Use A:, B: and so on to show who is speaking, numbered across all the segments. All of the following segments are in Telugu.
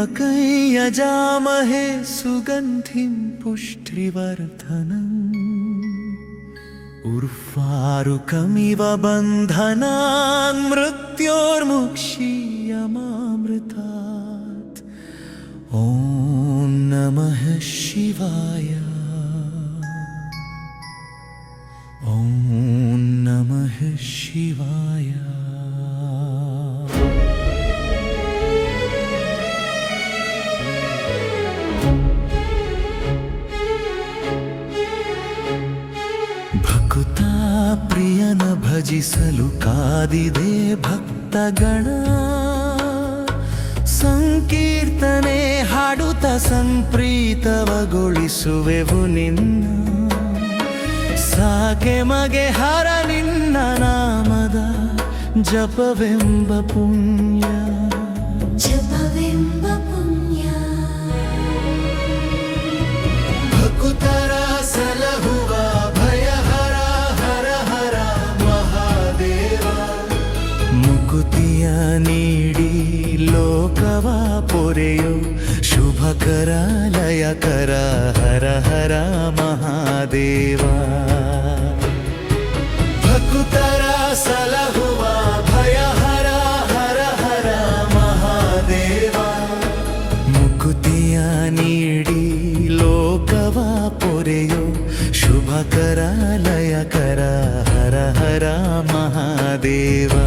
A: यजामहे सुगन्धिं पुष्टिवर्धनम्। उर्वारुकमिव बन्धनान् मृत्योर्मुक्षीयमामृतात् ॐ नमः शिवाय। ॐ नमः शिवाय ಭಜಿಸಲು ಕಾದಿದೆ ಭಕ್ತಗಣ. ಸಂಕೀರ್ತನೆ ಹಾಡುತ್ತ ಸಂಪ್ರೀತವಗೊಳಿಸುವೆವು ನಿನ್ನ. ಸಾಕೆ ಮಗೆ ಹರ ನಿನ್ನ ನಾಮದ ಜಪವೆಂಬ ಪುಣ್ಯ.
B: ಜಪವೆಂಬ
A: భవ పొరయో? శుభకరాలయ కర హర హర మహాదేవా. భకుతర సలహువా భయ హర హర హర మహాదేవా. ముకుతియ నీడి లోకవా పొరయో? శుభకరాలయ కర హర హర మహాదేవా.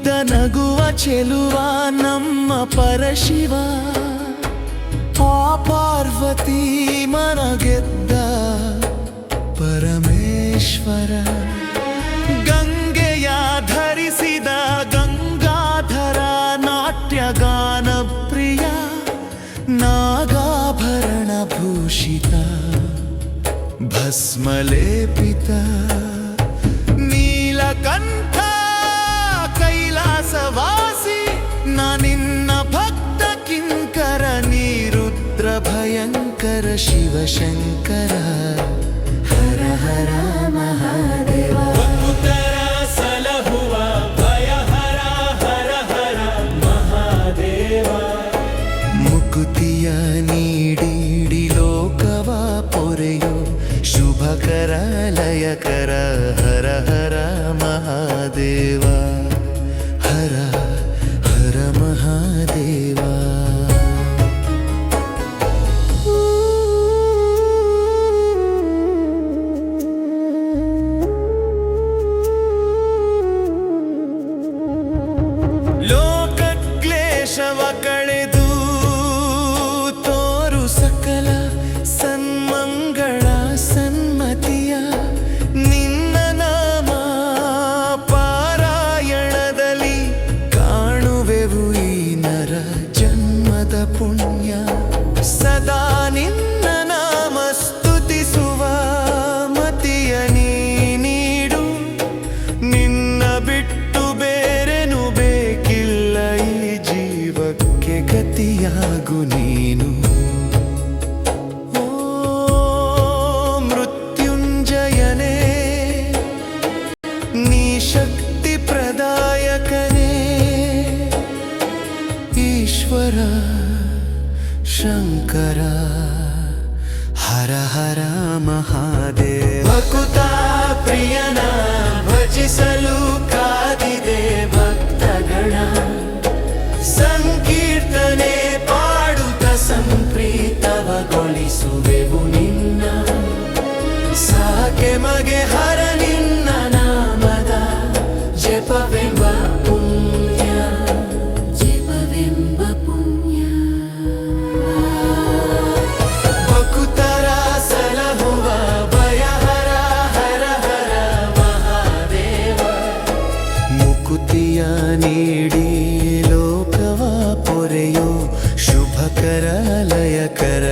A: ಮೊಗದ ಸ್ನಿಗ್ಧ ನಗುವ ಚೆಲುವ ನಮ್ಮ ಪರಶಿವ ಆ ಪಾರ್ವತಿ ಮನಗೆದ್ದ ಪರಮೇಶ್ವರ ಗಂಗೆಯ ಧರಿಸಿದ ಗಂಗಾಧರ ನಾಟ್ಯಗಾನ ಪ್ರಿಯ ನಾಗಾಭರಣ ಭೂಷಿತ ಭಸ್ಮಲೇಪಿತ ನೀಲಕಂಠ కైలాసవాసి నా నిన్న భక్త కింకర నీరుద్ర భయంకర శివ శంకర. హర హర మహాదేవ. ముకుతియ నీడిలోకవా పొరయో శుభకర లయకర హర హర మహాదేవా. മഹാദേവ ಪುಣ್ಯ. ಸದಾ ನಿನ್ನ ನಾಮ ಸ್ತುತಿಸುವ ಮತಿಯ ನೀಡು. ನಿನ್ನ ಬಿಟ್ಟು ಬೇರೆನು ಬೇಕಿಲ್ಲ ಈ ಜೀವಕ್ಕೆ ಗತಿಯಾಗು ನೀನು. ಶಕ್ತಿ ಪ್ರದಾಯಕನೇ, ಈಶ್ವರ. ಶಂಕರ, ಹರ ಹರ ಮಹಾದೇವ. ಭಕುತ ಪ್ರಿಯನ ಭಜಿಸಲು ಕಾದಿದೆ ಭಕ್ತಗಣ. ಸಂಕೀರ್ತನೆ ಪಾಡುತ್ತ ಸಂಪ್ರೀತವಗೊಳಿಸುವೆವು ನಿನ್ನ. ಸಾಕೆ ಮಗೆ ಹರ ಬೇಡಿ ಲೋಕವ ಪೊರೆಯೋ ಶುಭಕರ ಲಯಕರ